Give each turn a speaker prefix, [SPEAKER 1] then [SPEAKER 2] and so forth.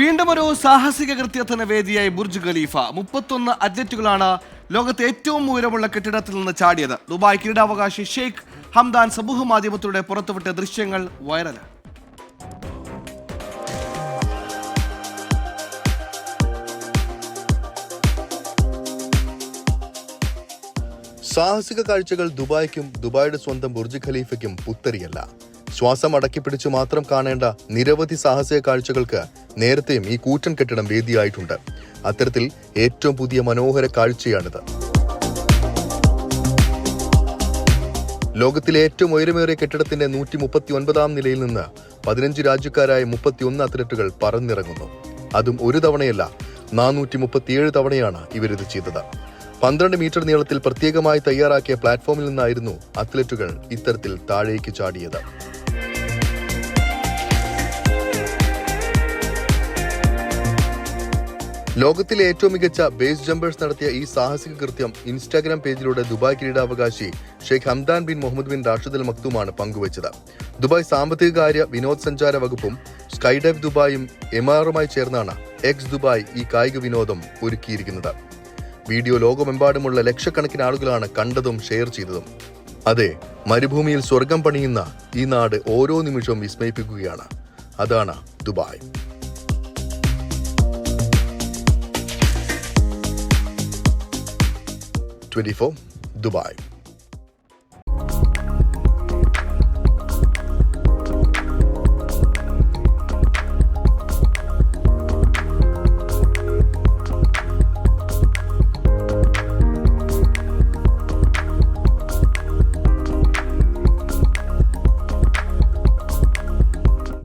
[SPEAKER 1] വീണ്ടും ഒരു സാഹസിക കൃത്യത്തിന് വേദിയായി ബുർജ് ഖലീഫ. മുപ്പത്തൊന്ന് അത്ലറ്റുകളാണ് ലോകത്തെ ഏറ്റവും ഉയരമുള്ള കെട്ടിടത്തിൽ നിന്ന് ചാടിയത്. ദുബായ് കിരീടാവകാശി ഷെയ്ഖ് ഹംദാൻ സമൂഹ മാധ്യമത്തിലൂടെ പുറത്തുവിട്ട ദൃശ്യങ്ങൾ വൈറലാണ്.
[SPEAKER 2] സാഹസിക കാഴ്ചകൾ ദുബായ്ക്കും ദുബായുടെ സ്വന്തം ബുർജ് ഖലീഫയ്ക്കും പുത്തരിയല്ല ശ്വാസം അടക്കിപ്പിടിച്ച് മാത്രം കാണേണ്ട നിരവധി സാഹസിക കാഴ്ചകൾക്ക് നേരത്തെയും ഈ കൂറ്റൻ കെട്ടിടം വേദിയായിട്ടുണ്ട്. അത്തരത്തിൽ ഏറ്റവും പുതിയ മനോഹര കാഴ്ചയാണിത്. ലോകത്തിലെ ഏറ്റവും ഉയരമേറിയ കെട്ടിടത്തിന്റെ നൂറ്റി മുപ്പത്തി ഒൻപതാം നിലയിൽ നിന്ന് പതിനഞ്ച് രാജ്യക്കാരായ മുപ്പത്തിയൊന്ന് അത്ലറ്റുകൾ പറന്നിറങ്ങുന്നു. അതും ഒരു തവണയല്ല നാനൂറ്റി മുപ്പത്തിയേഴ് തവണയാണ് ഇവരിത് ചെയ്തത്. പന്ത്രണ്ട് മീറ്റർ നീളത്തിൽ പ്രത്യേകമായി തയ്യാറാക്കിയ പ്ലാറ്റ്ഫോമിൽ നിന്നായിരുന്നു അത്ലറ്റുകൾ ഇത്തരത്തിൽ താഴേക്ക് ചാടിയത്. ലോകത്തിലെ ഏറ്റവും മികച്ച ബേസ് ജമ്പേഴ്സ് നടത്തിയ ഈ സാഹസിക കൃത്യം ഇൻസ്റ്റാഗ്രാം പേജിലൂടെ ദുബായ് കിരീടാവകാശി Sheikh Hamdan bin Mohammed bin Rashid Al മക്തുമാണ് പങ്കുവച്ചത്. ദുബായ് സാമ്പത്തിക കാര്യ വിനോദസഞ്ചാര വകുപ്പും സ്കൈഡൈവ് ദുബായും എംആറുമായി ചേർന്നാണ് എക്സ് ദുബായ് ഈ കായിക വിനോദം ഒരുക്കിയിരിക്കുന്നത്. വീഡിയോ ലോകമെമ്പാടുമുള്ള ലക്ഷക്കണക്കിന് ആളുകളാണ് കണ്ടതും ഷെയർ ചെയ്തതും. അതെ മരുഭൂമിയിൽ സ്വർഗം പണിയുന്ന ഈ നാട് ഓരോ നിമിഷവും വിസ്മയിപ്പിക്കുകയാണ്. അതാണ് ദുബായ്. Twenty four Dubai